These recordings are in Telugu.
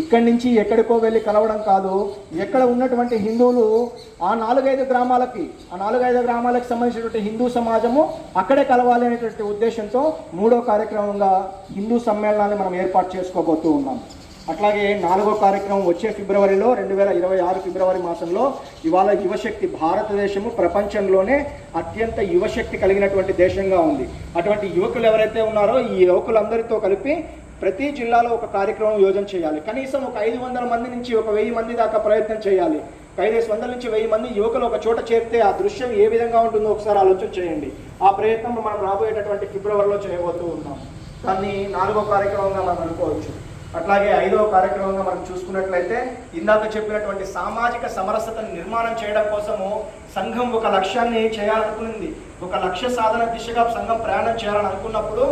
ఇక్కడి నుంచి ఎక్కడికో వెళ్ళి కలవడం కాదు. ఎక్కడ ఉన్నటువంటి హిందువులు ఆ నాలుగైదు గ్రామాలకి ఆ నాలుగైదు గ్రామాలకు సంబంధించినటువంటి హిందూ సమాజము అక్కడే కలవాలి అనేటువంటి ఉద్దేశంతో మూడో కార్యక్రమంగా హిందూ సమ్మేళనాన్ని మనం ఏర్పాటు చేసుకోబోతూ ఉన్నాం. అట్లాగే నాలుగో కార్యక్రమం వచ్చే ఫిబ్రవరిలో రెండు వేల ఇరవై ఆరు ఫిబ్రవరి మాసంలో ఇవాళ యువశక్తి భారతదేశము ప్రపంచంలోనే అత్యంత యువశక్తి కలిగినటువంటి దేశంగా ఉంది. అటువంటి యువకులు ఎవరైతే ఉన్నారో ఈ యువకులందరితో కలిపి ప్రతి జిల్లాలో ఒక కార్యక్రమం యోజన చేయాలి. కనీసం ఒక ఐదు వందల మంది నుంచి ఒక వెయ్యి మంది దాకా ప్రయత్నం చేయాలి. ఐదేసి వందల నుంచి వెయ్యి మంది యువకులు ఒక చోట చేరితే ఆ దృశ్యం ఏ విధంగా ఉంటుందో ఒకసారి ఆలోచన చేయండి. ఆ ప్రయత్నం మనం రాబోయేటటువంటి ఫిబ్రవరిలో చేయబోతూ ఉన్నాం. దాన్ని నాలుగో కార్యక్రమంగా మనం అనుకోవచ్చు. అట్లాగే ఐదవ కార్యక్రమంగా మనం చూసుకున్నట్లయితే ఇందాక చెప్పినటువంటి సామాజిక సమరసతను నిర్మాణం చేయడం కోసము సంఘం ఒక లక్ష్యాన్ని చేయాలనుకుంది ఒక లక్ష్య సాధన దిశగా సంఘం ప్రయాణం చేయాలని అనుకున్నప్పుడు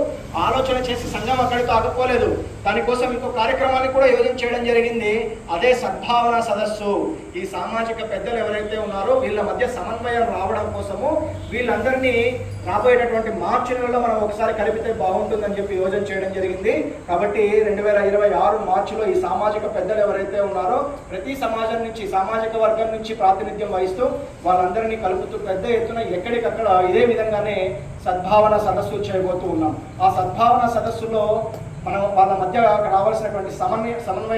ఆలోచన చేసి సంఘం అక్కడితో ఆగిపోలేదు. దానికోసం ఇంకో కార్యక్రమాన్ని కూడా యోజన చేయడం జరిగింది. అదే సద్భావన సదస్సు. ఈ సామాజిక పెద్దలు ఎవరైతే ఉన్నారో వీళ్ళ మధ్య సమన్వయం రావడం కోసము వీళ్ళందరినీ రాబోయేటటువంటి మార్చి నెలలో మనం ఒకసారి కలిపితే బాగుంటుందని చెప్పి యోజన చేయడం జరిగింది. కాబట్టి రెండు వేల ఇరవై ఆరు మార్చిలో ఈ సామాజిక పెద్దలు ఎవరైతే ఉన్నారో ప్రతి సమాజం నుంచి సామాజిక వర్గం నుంచి ప్రాతినిధ్యం వహిస్తూ వాళ్ళందరినీ కలుపుతూ పెద్ద ఎత్తున ఎక్కడికక్కడ ఇదే విధంగానే సద్భావన సదస్సు చేయబోతూ ఉన్నాం. ఆ సద్భావన సదస్సులో మనం వాళ్ళ మధ్య రావాల్సినటువంటి సమన్వయ సమన్వయ